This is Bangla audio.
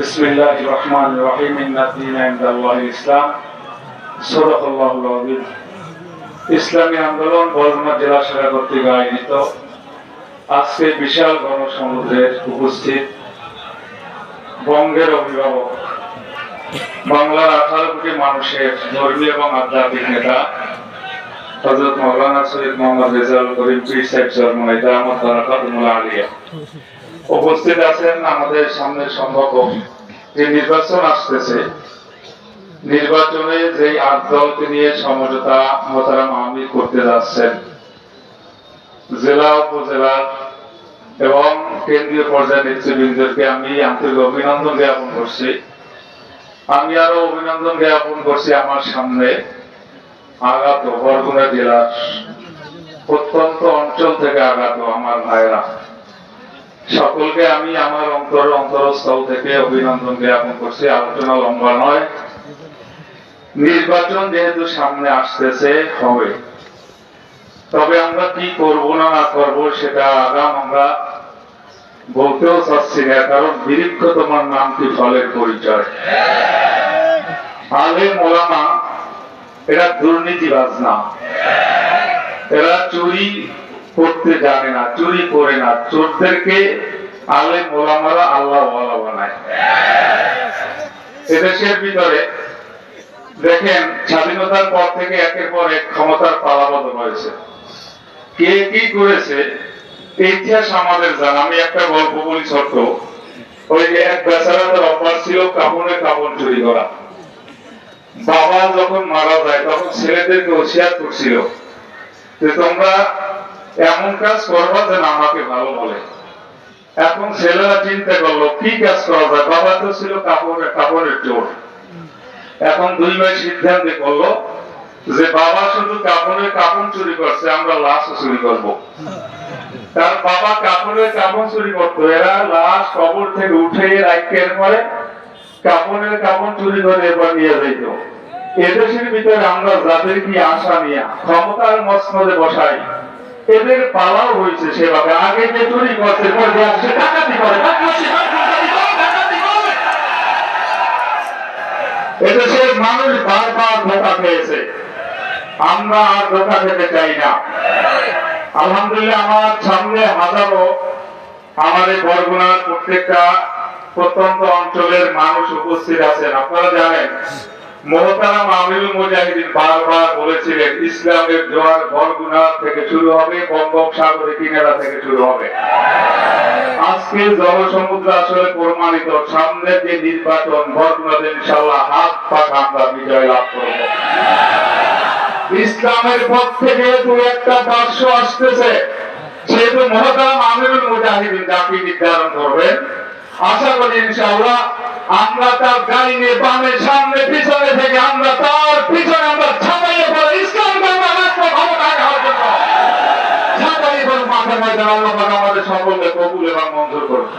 بسم الله الرحمن الرحيم إن الدين عند الله الإسلام صدق الله العظيم ইসলামী আন্দোলন বরগুনা জেলা শাখা কর্তৃক আয়োজিত আজকে বিশাল গণসমুদ্রের উপস্থিত বঙ্গের অভিভাবক বাংলার আঠারো কোটি মানুষের ধর্মীয় এবং আধ্যাত্মিক নেতা হজরত মৌলানা সৈয়দ মোহাম্মদ রেজাউল করিম পীর সাহেব জন্মাই দামত বারাকাতুল্লাহ আলিয়া উপস্থিত আছেন আমাদের সামনে সম্ভব যে নির্বাচন আসতেছে। নির্বাচনে যে আট নিয়ে সমঝোতা মোতারাম আমির করতে যাচ্ছেন, জেলা, উপজেলা এবং কেন্দ্রীয় পর্যায়ের নেতৃবৃন্দকে আমি আন্তরিক অভিনন্দন জ্ঞাপন করছি। আমি আরও অভিনন্দন জ্ঞাপন করছি আমার সামনে আগত বরগুনা জেলার প্রত্যন্ত অঞ্চল থেকে আগত আমার ভাইরা সকলকে আমি আমার অন্তর, অন্তরস্থল থেকে অভিনন্দন জ্ঞাপন করছি। আলোচনা লম্বা নয়। নির্বাচন যেহেতু সামনে আসতেছে, হবে। তবে আমরা কি করব না না করব সেটা আগাম আমরা বলতেও চাচ্ছি না, কারণ বিরিক্ষ তোমার নাম কি ফলের পরিচয়? আলে মোলামা, এরা দুর্নীতিবাজ না। এরা চুরি করতে জানে না, চুরি করে না। চোরদেরকে আলে মোলামারা আল্লাহ বানায়। এদেশের ভিতরে দেখেন, স্বাধীনতার পর থেকে একের পর এক ক্ষমতার পালাবদল হয়েছে। কে কি করেছে, ইতিহাস আমাদের জানা। আমি একটা গল্প বলি ছোট্ট। ওই যে এক বেচারাদের অভ্যাস ছিল কাপড়ে কাপড় চুরি করা। বাবা যখন মারা যায়, তখন ছেলেদেরকে হুঁশিয়ার করছিল যে তোমরা এমন কাজ করবা যেন আমাকে ভালো বলে। এখন ছেলেরা চিন্তা করল, কি কাজ করা যায়? বাবা তো ছিল কাপড়ের কাপড়ের চোর। এখন দুই ভাই সিদ্ধান্ত করল যে বাবা শুধু কাপড়ের কাপড় চুরি করছে, আমরা লাশ চুরি করব। তার বাবা কাপড়ের কাপড় চুরি করতো। এরা লাশ কবর থেকে উঠে রাখতে পরে কাপড়ের কাপড় চুরি করে এবার নিয়ে যাইত। এদেশের ভিতরে আমরা যাদের কি আশা নিয়ে, ক্ষমতার মসনদে বসাই এদের পালাও হয়েছে সেভাবে। আগে যে চুরি করছে ডাকাতি করে এদেশের মানুষ বারবার ধোকা পেয়েছে আমরা আর ধোকা খেতে চাই না। আলহামদুলিল্লাহ, আমার সামনে হাজারো আমাদের বরগুনার প্রত্যেকটা প্রত্যন্ত অঞ্চলের মানুষ উপস্থিত আছেন। আপনারা জানেন মোহতারাম আমিরুল মুজাহিদিন বারবার বলেছিলেন, ইসলামের জোয়ার বরগুনা থেকে শুরু হবে বঙ্গোপসাগরের কিনারা থেকে শুরু হবে। আজকে জলসমুদ্র আসলে প্রমাণিত, সামনের যে নির্বাচন বরগুনাতে ইনশাল্লাহ হাত পাক আমরা বিজয় লাভ করব। ইসলামের পক্ষে যেহেতু একটা বার্ষ আসতেছে। সেহেতু মহতারাম আমিরুল মুজাহিদিন যাকে নির্ধারণ করবেন। আশা করি ইনশাআল্লাহ আমরা তার গাইনে বামে সামনে, পিছনে থেকে আমরা তার পিছনে আমরা ছাপাইয়ে পড়ে ইসলাম ছাপাইয়ে পড়ে মাঠে ময়দান আল্লাহ আমাদের সকলকে কবুল এবং মঞ্জুর করুন।